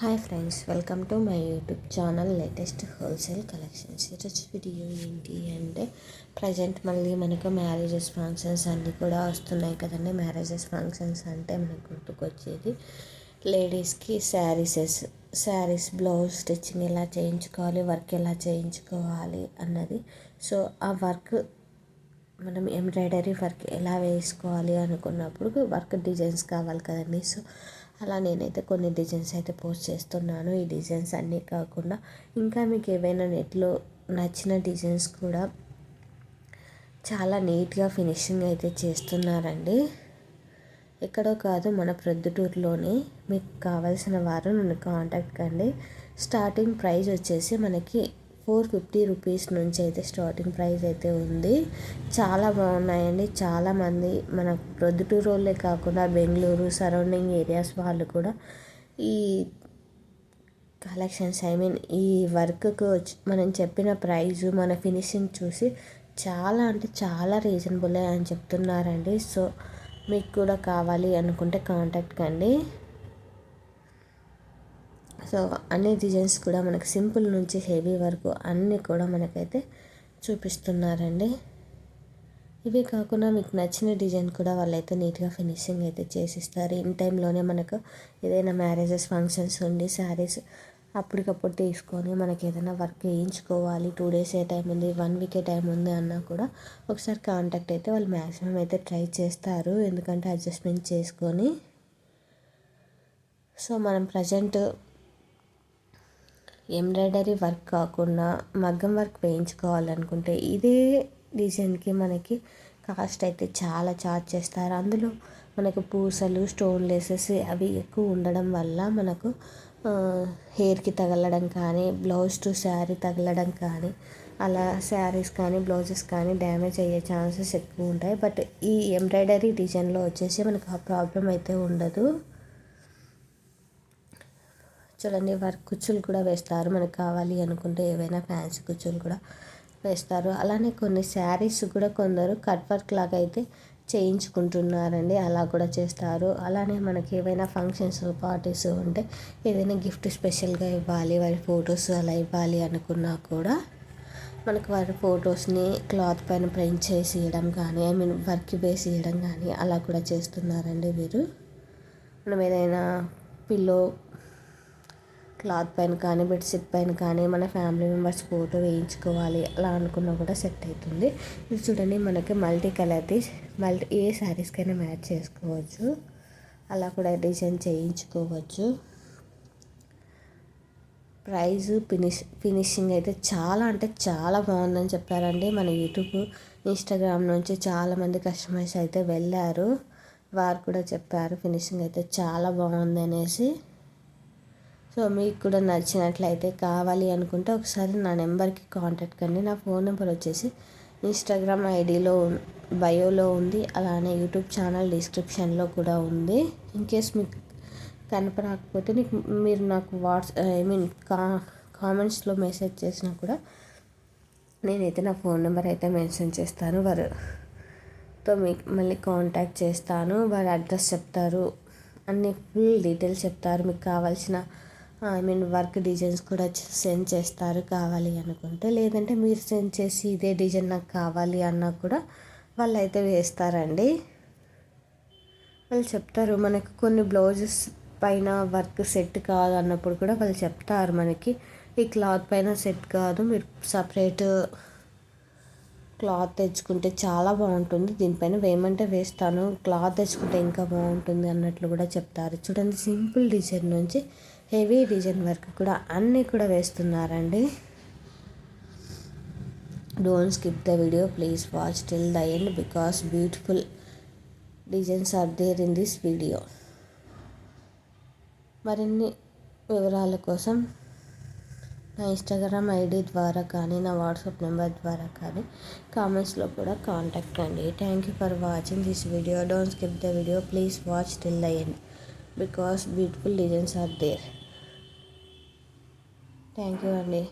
Hi friends welcome to my YouTube channel latest wholesale collections. ఈరోజు video ఏంటి అంటే present మళ్ళీ మనకు మ్యారేజెస్ ఫంక్షన్స్ అన్నీ కూడా వస్తున్నాయి కదండి. మ్యారేజెస్ ఫంక్షన్స్ అంటే మనకు గుర్తుకొచ్చేది లేడీస్కి శారీసెస్ శారీస్ బ్లౌజ్ స్టిచ్చింగ్ ఎలా చేయించుకోవాలి వర్క్ ఎలా చేయించుకోవాలి అన్నది. సో ఆ వర్క్ మనం ఎంబ్రాయిడరీ వర్క్ ఎలా వేసుకోవాలి అనుకున్నప్పుడు వర్క్ డిజైన్స్ కావాలి కదండి. సో అలా నేనైతే కొన్ని డిజైన్స్ అయితే పోస్ట్ చేస్తున్నాను. ఈ డిజైన్స్ అన్నీ కాకుండా ఇంకా మీకు ఏవైనా నెట్లో నచ్చిన డిజైన్స్ కూడా చాలా నీట్గా ఫినిషింగ్ అయితే చేస్తున్నారండి. ఎక్కడో కాదు మన ప్రొద్దుటూరులోనే మీకు కావాల్సిన వారు నన్ను కాంటాక్ట్ కండి. స్టార్టింగ్ ప్రైస్ వచ్చేసి మనకి ఫోర్ ఫిఫ్టీ రూపీస్ నుంచి అయితే స్టార్టింగ్ ప్రైస్ అయితే ఉంది. చాలా బాగున్నాయండి. చాలామంది మన ప్రొద్దుటూరు వాళ్ళే కాకుండా బెంగళూరు సరౌండింగ్ ఏరియాస్ వాళ్ళు కూడా ఈ కలెక్షన్స్ ఐ మీన్ ఈ వర్క్కు మనం చెప్పిన ప్రైజ్ మన ఫినిషింగ్ చూసి చాలా అంటే చాలా రీజనబుల్ అని చెప్తున్నారండి. సో మీకు కూడా కావాలి అనుకుంటే కాంటాక్ట్ కండి. సో అన్ని డిజైన్స్ కూడా మనకు సింపుల్ నుంచి హెవీ వరకు అన్నీ కూడా మనకైతే చూపిస్తున్నారండి. ఇవి కాకుండా మీకు నచ్చిన డిజైన్ కూడా వాళ్ళైతే నీట్గా ఫినిషింగ్ అయితే చేసిస్తారు. ఇన్ టైంలోనే మనకు ఏదైనా మ్యారేజెస్ ఫంక్షన్స్ ఉండి శారీస్ అప్పటికప్పుడు తీసుకొని మనకి ఏదైనా వర్క్ వేయించుకోవాలి టూ డేస్ ఏ టైం ఉంది వన్ వీకే టైం ఉంది అన్నా కూడా ఒకసారి కాంటాక్ట్ అయితే వాళ్ళు మ్యాక్సిమం అయితే ట్రై చేస్తారు. ఎందుకంటే అడ్జస్ట్మెంట్ చేసుకొని సో మనం ప్రజెంట్ ఎంబ్రాయిడరీ వర్క్ కాకుండా మగ్గం వర్క్ వేయించుకోవాలనుకుంటే ఇదే డిజైన్కి మనకి కాస్ట్ అయితే చాలా ఛార్జ్ చేస్తారు. అందులో మనకు పూసలు స్టోన్ లేసెస్ అవి ఎక్కువ ఉండడం వల్ల మనకు హెయిర్కి తగలడం కానీ బ్లౌజ్ టు శారీ తగలడం కానీ అలా శారీస్ కానీ బ్లౌజెస్ కానీ డ్యామేజ్ అయ్యే ఛాన్సెస్ ఎక్కువ ఉంటాయి. బట్ ఈ ఎంబ్రాయిడరీ డిజైన్లో వచ్చేసి మనకు ఆ ప్రాబ్లం అయితే ఉండదు. చూడండి వర్క్ కుచ్చులు కూడా వేస్తారు. మనకు కావాలి అనుకుంటే ఏవైనా ఫ్యాన్సీ కుచ్చులు కూడా వేస్తారు. అలానే కొన్ని శారీస్ కూడా కొందరు కట్ వర్క్ లాగా అయితే చేయించుకుంటున్నారండి. అలా కూడా చేస్తారు. అలానే మనకి ఏవైనా ఫంక్షన్స్ పార్టీస్ ఉంటే ఏదైనా గిఫ్ట్ స్పెషల్గా ఇవ్వాలి వారి ఫొటోస్ అలా ఇవ్వాలి అనుకున్నా కూడా మనకు వారి ఫొటోస్ని క్లాత్ పైన ప్రింట్ చేసి ఇవ్వడం కానీ ఐ మీన్ వర్క్ బేస్ ఇవ్వడం కానీ అలా కూడా చేస్తున్నారండి వీరు. మనం ఏదైనా పిల్లో క్లాత్ పైన కానీ బెడ్షీట్ పైన కానీ మన ఫ్యామిలీ మెంబర్స్ ఫోటో వేయించుకోవాలి. అలా అనుకున్నా కూడా సెట్ అవుతుంది. ఇది చూడండి మనకి మల్టీ కలర్ది మల్టీ ఏ శారీస్కైనా మ్యాచ్ చేసుకోవచ్చు. అలా కూడా డిజైన్ చేయించుకోవచ్చు. ప్రైజ్ ఫినిష్ ఫినిషింగ్ అయితే చాలా అంటే చాలా బాగుందని చెప్పారండి మన యూట్యూబ్ ఇన్స్టాగ్రామ్ నుంచి చాలామంది కస్టమర్స్ అయితే వెళ్ళారు. వారు కూడా చెప్పారు ఫినిషింగ్ అయితే చాలా బాగుంది అనేసి సో మీకు కూడా నచ్చినట్లయితే కావాలి అనుకుంటే ఒకసారి నా నెంబర్కి కాంటాక్ట్ కండి. నా ఫోన్ నెంబర్ వచ్చేసి ఇన్స్టాగ్రామ్ ఐడిలో బయోలో ఉంది. అలానే యూట్యూబ్ ఛానల్ డిస్క్రిప్షన్లో కూడా ఉంది. ఇన్ కేస్ మీకు కనపడకపోతే నీకు మీరు నాకు వాట్స్ ఐ మీన్ కా కామెంట్స్లో మెసేజ్ చేసినా కూడా నేనైతే నా ఫోన్ నెంబర్ అయితే మెన్షన్ చేస్తాను. వారుతో మీకు మళ్ళీ కాంటాక్ట్ చేస్తాను. వారి అడ్రస్ చెప్తారు. అన్ని ఫుల్ డీటెయిల్స్ చెప్తారు. మీకు కావాల్సిన ఐ మీన్ వర్క్ డిజైన్స్ కూడా సెండ్ చేస్తారు కావాలి అనుకుంటే. లేదంటే మీరు సెండ్ చేసి ఇదే డిజైన్ నాకు కావాలి అన్నా కూడా వాళ్ళు అయితే వేస్తారండి. వాళ్ళు చెప్తారు మనకు కొన్ని బ్లౌజెస్ పైన వర్క్ సెట్ కాదు అన్నప్పుడు కూడా వాళ్ళు చెప్తారు మనకి. ఈ క్లాత్ పైన సెట్ కాదు మీరు సపరేట్ క్లాత్ తెచ్చుకుంటే చాలా బాగుంటుంది. దీనిపైన వేయమంటే వేస్తాను. క్లాత్ తెచ్చుకుంటే ఇంకా బాగుంటుంది అన్నట్లు కూడా చెప్తారు. చూడండి సింపుల్ డిజైన్ నుంచి హెవీ డిజైన్ వర్క్ కూడా అన్నీ కూడా వేస్తున్నారండి. Don't skip the video please watch till the end because beautiful designs are there in this video మరిన్ని వివరాల కోసం నా ఇన్స్టాగ్రామ్ ఐడి ద్వారా కానీ నా వాట్సాప్ నెంబర్ ద్వారా కానీ కామెంట్స్లో కూడా కాంటాక్ట్ అండి thank you for watching this video don't skip the video please watch till the end because beautiful designs are there thank you అండి.